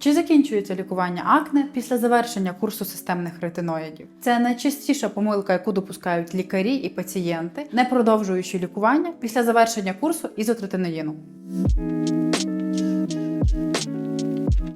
Чи закінчується лікування акне після завершення курсу системних ретиноїдів? Це найчастіша помилка, яку допускають лікарі і пацієнти, не продовжуючи лікування після завершення курсу ізотретиноїну.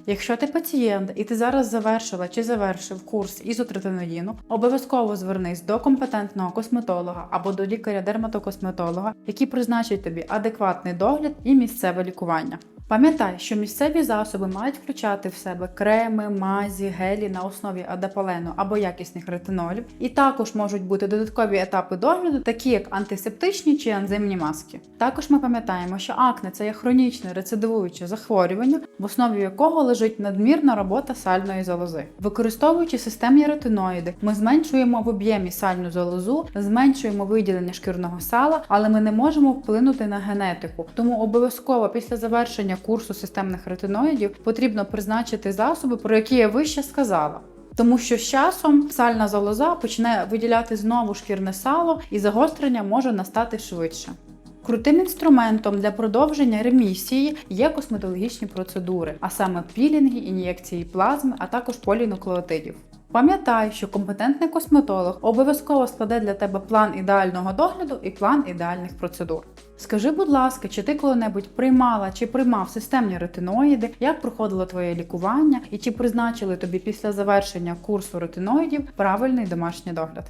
Якщо ти пацієнт і ти зараз завершила чи завершив курс ізотретиноїну, обов'язково звернись до компетентного косметолога або до лікаря-дерматокосметолога, які призначать тобі адекватний догляд і місцеве лікування. Пам'ятай, що місцеві засоби мають включати в себе креми, мазі, гелі на основі адапалену або якісних ретинолів, і також можуть бути додаткові етапи догляду, такі як антисептичні чи ензимні маски. Також ми пам'ятаємо, що акне це є хронічне рецидивуюче захворювання, в основі якого лежить надмірна робота сальної залози. Використовуючи системні ретиноїди, ми зменшуємо в об'ємі сальну залозу, зменшуємо виділення шкірного сала, але ми не можемо вплинути на генетику. Тому обов'язково після завершення курсу системних ретиноїдів потрібно призначити засоби, про які я вище сказала. Тому що з часом сальна залоза почне виділяти знову шкірне сало, і загострення може настати швидше. Крутим інструментом для продовження ремісії є косметологічні процедури, а саме пілінги, ін'єкції плазми, а також полінуклеотидів. Пам'ятай, що компетентний косметолог обов'язково складе для тебе план ідеального догляду і план ідеальних процедур. Скажи, будь ласка, чи ти коли-небудь приймала чи приймав системні ретиноїди, як проходило твоє лікування, і чи призначили тобі після завершення курсу ретиноїдів правильний домашній догляд?